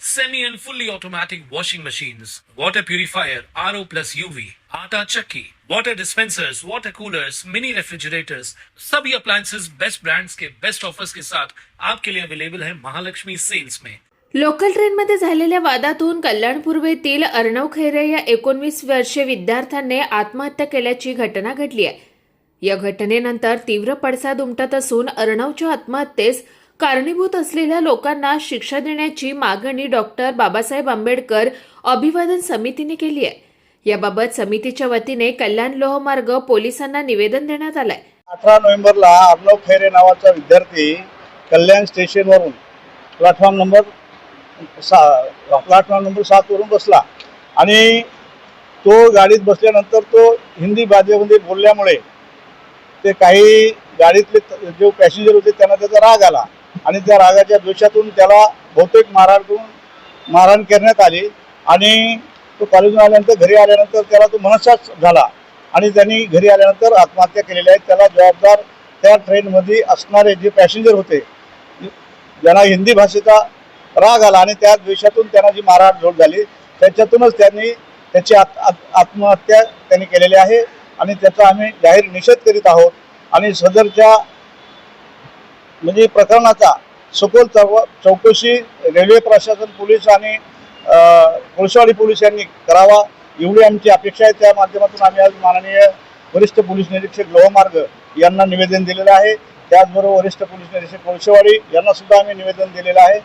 semi and fully automatic washing machines, water purifier, RO plus UV, आटा चक्की, water dispensers, water coolers, mini refrigerators, सभी appliances best brands के best offers के साथ आपके लिए अवेलेबल है महालक्ष्मी सेल्स में लोकल ट्रेनमध्ये झालेल्या वादातून कल्याण पूर्वेतील अर्णव खैरे या एकोणवीस वर्षीय विद्यार्थ्याने आत्महत्या केल्याची घटना घडली आहे या घटनेनंतर तीव्र पडसाद उमटत असून अर्णवच्या आत्महत्येस कारणीभूत असलेल्या लोकांना शिक्षा देण्याची मागणी डॉक्टर बाबासाहेब आंबेडकर अभिवादन समितीने केली आहे. याबाबत समितीच्या वतीने कल्याण लोहमार्ग पोलिसांना निवेदन देण्यात आलंय. अठरा नोव्हेंबरला अर्णव खैरे नावाचा विद्यार्थी कल्याण स्टेशनवरून प्लॅटफॉर्म नंबर सा प्लॅटफॉर्म नंबर सातवरून बसला. आणि तो गाडीत बसल्यानंतर तो हिंदी भाषेमध्ये बोलल्यामुळे ते काही गाडीतले जो जे पॅसेंजर होते त्यांना त्याचा राग आला. आणि त्या रागाच्या द्वेषातून त्याला बहुतेक मारहाण करून मारहाण करण्यात आली. आणि तो कॉलेजून आल्यानंतर घरी आल्यानंतर त्याला तो मनस्साच झाला. आणि त्यांनी घरी आल्यानंतर आत्महत्या केलेल्या आहेत. त्याला जबाबदार त्या ट्रेनमध्ये असणारे जे पॅसेंजर होते ज्यांना हिंदी भाषेचा राग आला आणि त्या द्वेषातून त्यांना जी मारहाण झोड झाली त्याच्यातूनच त्यांनी त्याची आत- आत्महत्या त्यांनी केलेली आहे. आणि त्याचा आम्ही जाहीर निषेध करीत आहोत. आणि सदरच्या म्हणजे प्रकरणाचा सखोल चौ चौकशी रेल्वे प्रशासन पोलीस आणि अ, कोळसेवाडी पोलीस यांनी करावा. एवढी आमची अपेक्षा आहे. त्या माध्यमातून आम्ही आज माननीय वरिष्ठ पोलीस निरीक्षक लोहमार्ग यांना निवेदन दिलेलं आहे. त्याचबरोबर वरिष्ठ पोलीस निरीक्षक कोळसेवाडी यांना सुद्धा आम्ही निवेदन दिलेलं आहे.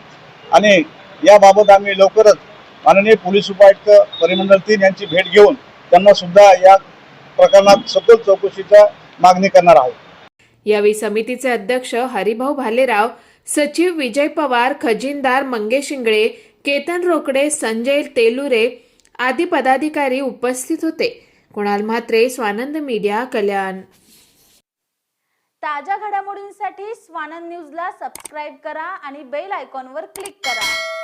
आणि याबाबत आम्ही लवकरच माननीय पोलीस उपायुक्त परिमंडल तीन यांची भेट घेऊन त्यांना सुद्धा या प्रकरणात सखोल चौकशीचा मागणी करणार आहोत. यावेळी समितीचे अध्यक्ष हरिभाऊ भालेराव सचिव विजय पवार खजिनदार मंगेश इंगळे केतन रोकडे संजय तेलुरे आदी पदाधिकारी उपस्थित होते. कुणाल म्हात्रे स्वानंद मीडिया कल्याण. ताज्या घडामोडींसाठी स्वानंद न्यूजला सबस्क्राईब करा आणि बेल आयकॉनवर क्लिक करा.